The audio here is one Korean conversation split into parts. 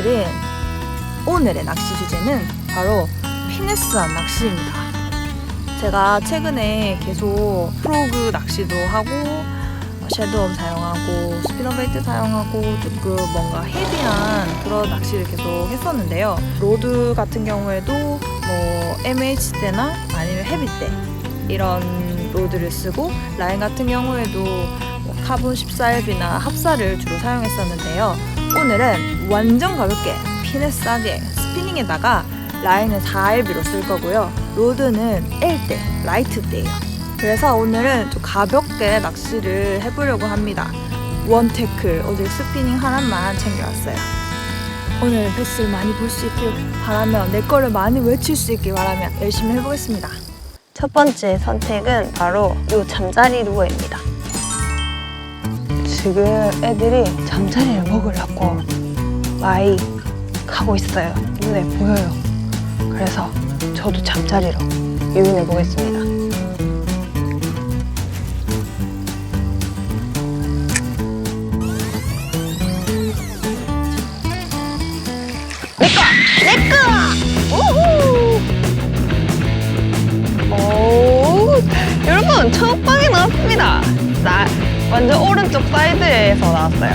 오늘은 오늘의 낚시 주제는 바로 피네스한 낚시입니다. 제가 최근에 계속 프로그 낚시도 하고 어, 섀도움 사용하고 스피너베이트 사용하고 조금 뭔가 헤비한 그런 낚시를 계속 했었는데요. 로드 같은 경우에도 뭐 MH 때나 아니면 헤비 때 이런 로드를 쓰고 라인 같은 경우에도 뭐 카본 14L이나 합사를 주로 사용했었는데요. 오늘은 완전 가볍게 피네스하게 스피닝에다가 라인은 4LB로 쓸 거고요. 로드는 L대, 라이트 대예요. 그래서 오늘은 좀 가볍게 낚시를 해보려고 합니다. 원테클, 어제 스피닝 하나만 챙겨왔어요. 오늘 뱃을 많이 볼 수 있길 바라며 내 거를 많이 외칠 수 있길 바라며 열심히 해보겠습니다. 첫 번째 선택은 바로 이 잠자리 루어입니다. 지금 애들이 잠자리를 먹으려고 많이 가고 있어요. 눈에 보여요. 그래서 저도 잠자리로 유인해 보겠습니다. 내꺼! 내꺼! 우후! 오, 여러분 첫 방에 나왔습니다. 나 완전 오른쪽 사이드에서 나왔어요.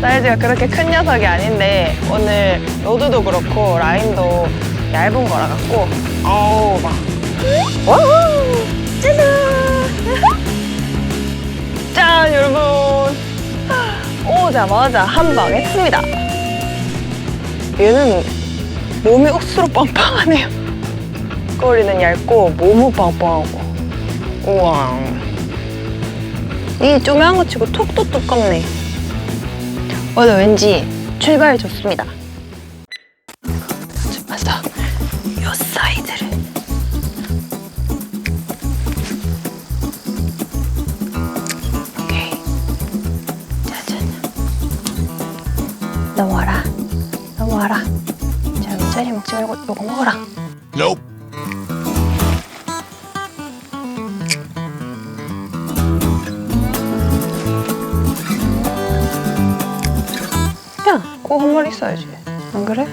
사이즈가 그렇게 큰 녀석이 아닌데 오늘 로드도 그렇고 라인도 얇은 거라 갖고 어우 막 와우 짜잔 짠 여러분 오자마자 한 방 했습니다. 얘는 몸이 억수로 빵빵하네요. 꼬리는 얇고 몸은 빵빵하고. 우와. 이 조그만 거 치고 톡도 두껍네. 오늘 왠지 출발 좋습니다. 꼭한 마리 있어야지. 안 그래?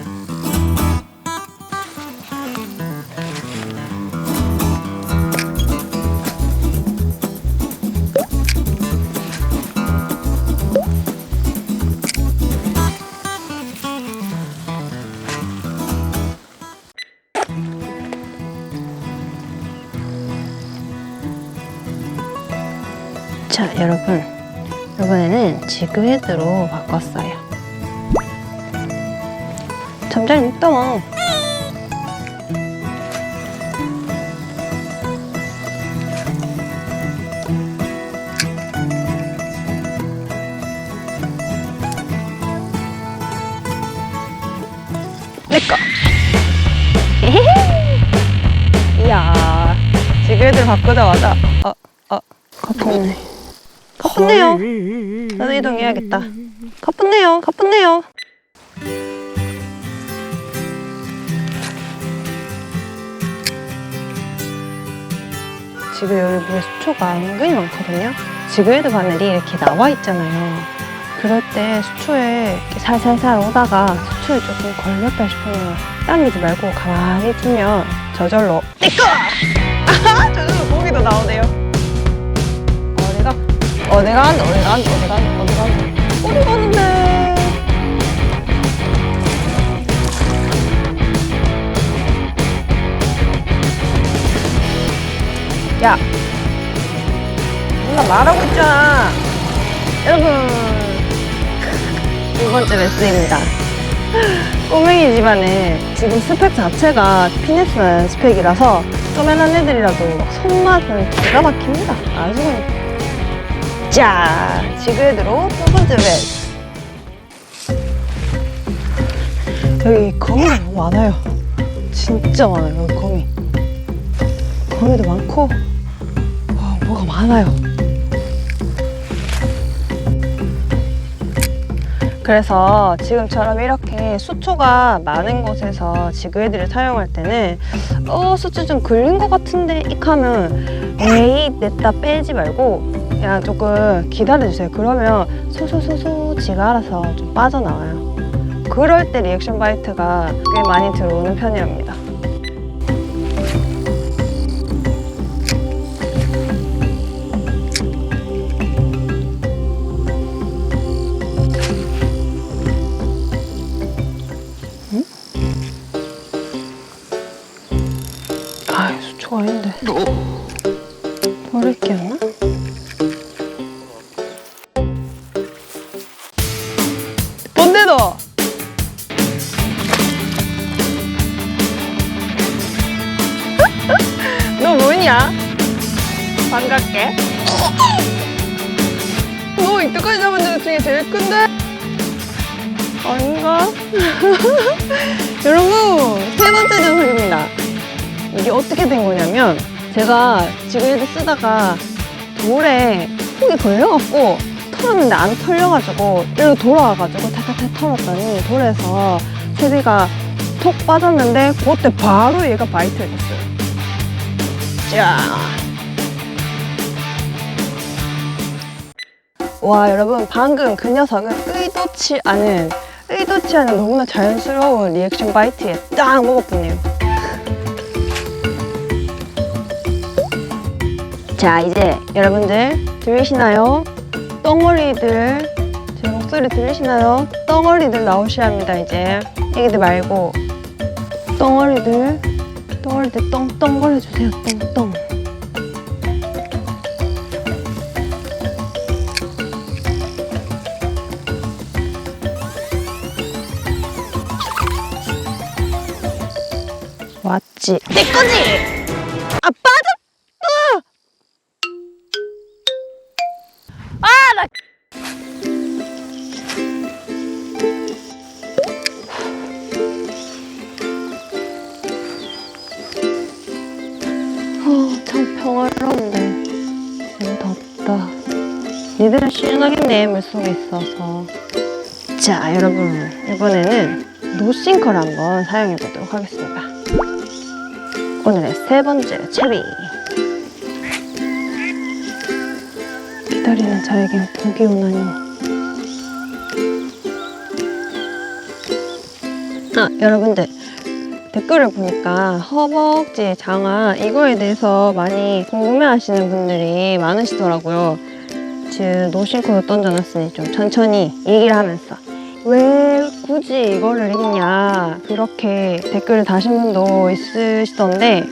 자, 여러분. 이번에는 지그헤드로 바꿨어요. 잠자리 있다 와. 내꺼. 이야, 지그헤드를 바꾸자마자 어, 어, 가뿐네. 가뿐네요. 나도 이동해야겠다. 가뿐네요. 가뿐네요. 지금 여기 물에 수초가 은근히 많거든요. 지그헤드 바늘이 이렇게 나와 있잖아요. 그럴 때 수초에 이렇게 살살살 오다가 수초에 조금 걸렸다 싶으면 당기지 말고 가만히 두면 저절로 띠꺼! 저절로 고기도 나오네요. 어디가? 어디가 어디가 어디가 어디가. 어디 가는데? 야! 나 말하고 있잖아. 여러분. 두 번째 레슨입니다. 꼬맹이지만은 지금 스펙 자체가 피네스 스펙이라서 쪼매난 애들이라도 손맛은 기가 막힙니다. 아주 그냥. 자, 지그헤드로 두 번째 레슨. 여기 거미가 너무 많아요. 진짜 많아요, 여기 거미. 거미도 많고, 와, 뭐가 많아요. 그래서 지금처럼 이렇게 수초가 많은 곳에서 지그헤드를 사용할 때는 어 수초 좀 걸린 것 같은데 익 하면 에이 냈다 빼지 말고 그냥 조금 기다려주세요. 그러면 소소소소 지가 알아서 좀 빠져나와요. 그럴 때 리액션 바이트가 꽤 많이 들어오는 편이랍니다. 버릴 게 없나? 뭔데 너? 너 뭐냐? 반갑게. 너 이때까지 잡은 적 중에 제일 큰데? 아닌가? 여러분, 세 번째 녀석입니다. 이게 어떻게 된 거냐면 제가 지금 이렇게 쓰다가 돌에 훅이 걸려갖고 털었는데 안 털려가지고 일로 돌아와가지고 타타타 털었더니 돌에서 세비가 톡 빠졌는데 그때 바로 얘가 바이트를 했어요. 자. 와 여러분 방금 그 녀석은 의도치 않은 의도치 않은 너무나 자연스러운 리액션 바이트에 딱 먹었군요. 자 이제 여러분들 들리시나요? 덩어리들 제 목소리 들리시나요? 덩어리들 나오셔야 합니다 이제. 애기들 말고. 덩어리들 덩어리들 똥똥거려 주세요. 똥똥. 왔지. 내 거지 참 평화로운데 너무 덥다. 니들은 시원하겠네 물속에 있어서. 자 여러분 이번에는 노싱커를 한번 사용해 보도록 하겠습니다. 오늘의 세 번째 체리. 기다리는 자에겐 복이 오나니. 아 여러분들 댓글을 보니까 허벅지 장화 이거에 대해서 많이 궁금해하시는 분들이 많으시더라고요. 지금 노싱크로 던져놨으니 좀 천천히 얘기를 하면서 왜 굳이 이거를 입냐 그렇게 댓글을 다신 분도 있으시던데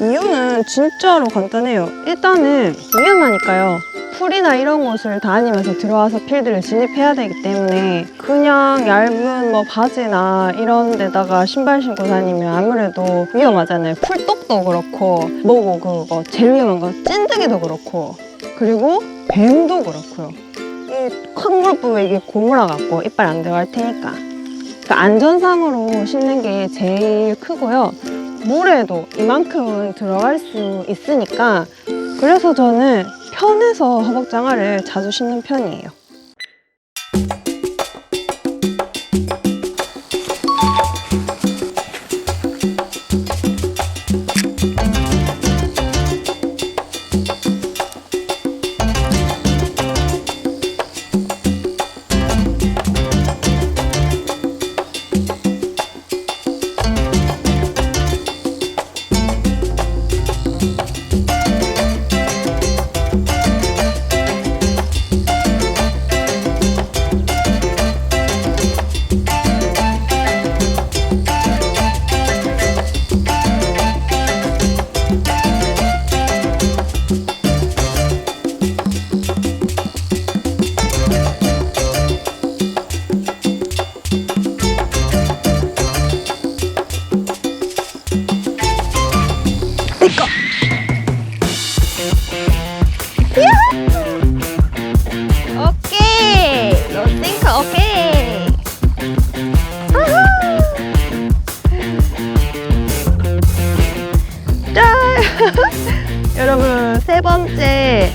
이유는 진짜로 간단해요. 일단은 위험하니까요. 풀이나 이런 곳을 다니면서 들어와서 필드를 진입해야 되기 때문에 그냥 얇은 뭐 바지나 이런 데다가 신발 신고 다니면 아무래도 위험하잖아요. 풀떡도 그렇고 뭐고 그거 제일 위험한 건 찐득이도 그렇고 그리고 뱀도 그렇고요. 이큰 부분 이게 고무라 갖고 이빨 안 들어갈 테니까 그러니까 안전상으로 신는 게 제일 크고요. 물에도 이만큼은 들어갈 수 있으니까 그래서 저는 편해서 허벅 장화를 자주 신는 편이에요.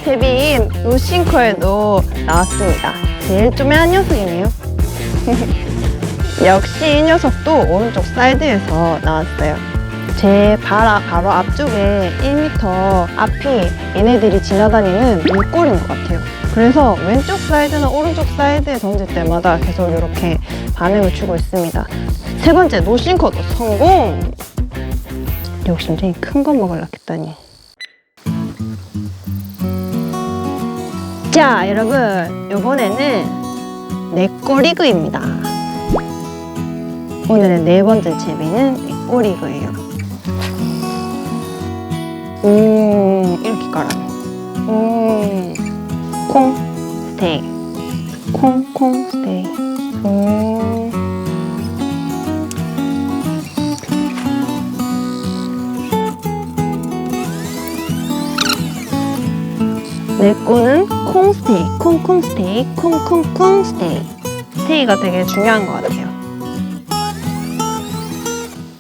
번째 탭인 노싱커에도 나왔습니다. 제일 쪼매한 녀석이네요. 역시 이 녀석도 오른쪽 사이드에서 나왔어요. 제발 바로 앞쪽에 1m 앞이 얘네들이 지나다니는 물골인 것 같아요. 그래서 왼쪽 사이드나 오른쪽 사이드에 던질 때마다 계속 이렇게 반응을 주고 있습니다. 세 번째 노싱커도 성공! 욕심쟁이 큰 거 먹으려고 했더니 자 여러분 이번에는 내꼬리그입니다. 오늘의 네 번째 채비는 내꼬리그예요. 음 이렇게 깔아 음콩 스테이크 콩콩 스테이크 음 내 거는 콩 스테이크, 콩콩 스테이크, 콩콩콩 스테이크. 스테이크가 되게 중요한 것 같아요.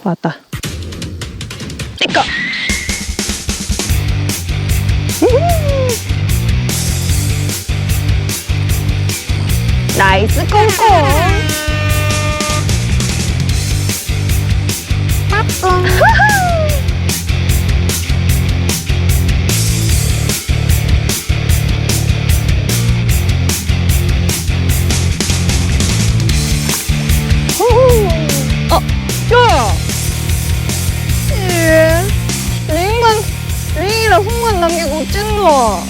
왔다. 내꺼! 나이스 콩콩! 빠뿡! 어쨌노?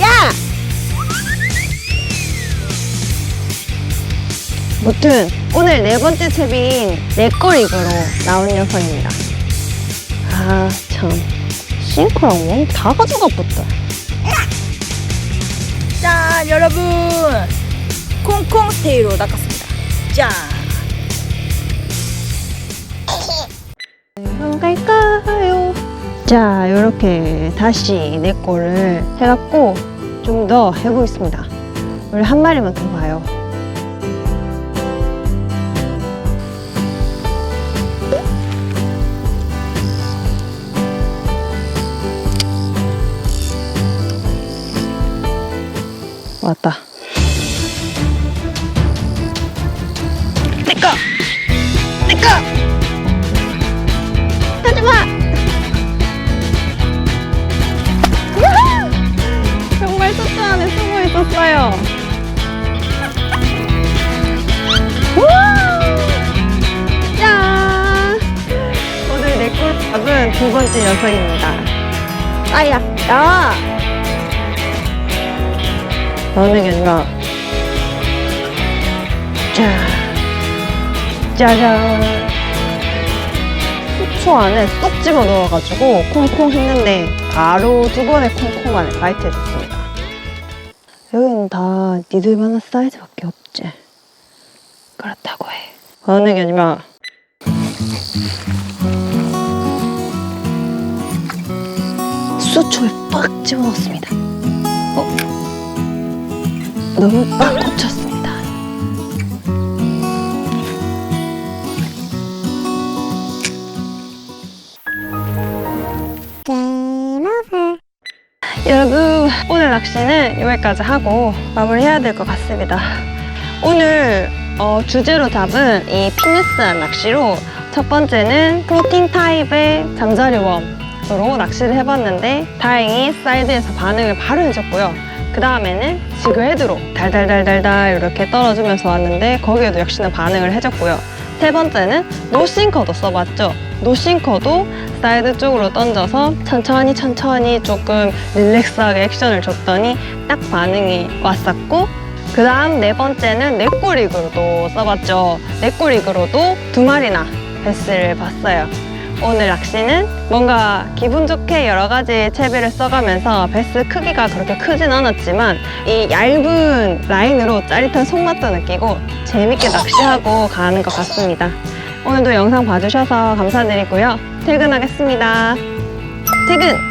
야! 무튼, 오늘 네 번째 챕인 내꺼리그로 나온 녀석입니다. 아, 참. 싱크랑 원다 가져가 봤다. 짠 여러분 콩콩 스테이로 낚았습니다 짠 자, 이렇게 다시 내 거를 해갖고 좀 더 해보겠습니다. 우리 한 마리만 더 봐요. 왔다. 내꺼! 내꺼! 두 번째 녀석입니다. 아야, 야! 게 아니라, 자, 짜잔! 수초 안에 쏙 집어 넣어가지고 콩콩 했는데 바로 두 번의 콩콩 안에 가입해줬습니다. 여기는 다 니들만한 사이즈밖에 없지. 그렇다고 해. 어느 게 아니라 수초에 빡 집어넣었습니다. 어? 너무 빡 꽂혔습니다. 여러분 오늘 낚시는 여기까지 하고 마무리해야 될 것 같습니다. 오늘 어, 주제로 잡은 이 피니스한 낚시로 첫 번째는 프로틴 타입의 잠자리 웜 으로 낚시를 해봤는데 다행히 사이드에서 반응을 바로 해줬고요. 그 다음에는 지그 헤드로 달달달달달 이렇게 떨어지면서 왔는데 거기에도 역시나 반응을 해줬고요. 세 번째는 노싱커도 써봤죠. 노싱커도 사이드 쪽으로 던져서 천천히 천천히 조금 릴렉스하게 액션을 줬더니 딱 반응이 왔었고 그 다음 네 번째는 넷꼬리그로도 써봤죠. 넷꼬리그로도 두 마리나 베스를 봤어요. 오늘 낚시는 뭔가 기분 좋게 여러 가지 채비를 써가면서 베스 크기가 그렇게 크진 않았지만 이 얇은 라인으로 짜릿한 손맛도 느끼고 재밌게 낚시하고 가는 것 같습니다. 오늘도 영상 봐주셔서 감사드리고요. 퇴근하겠습니다. 퇴근!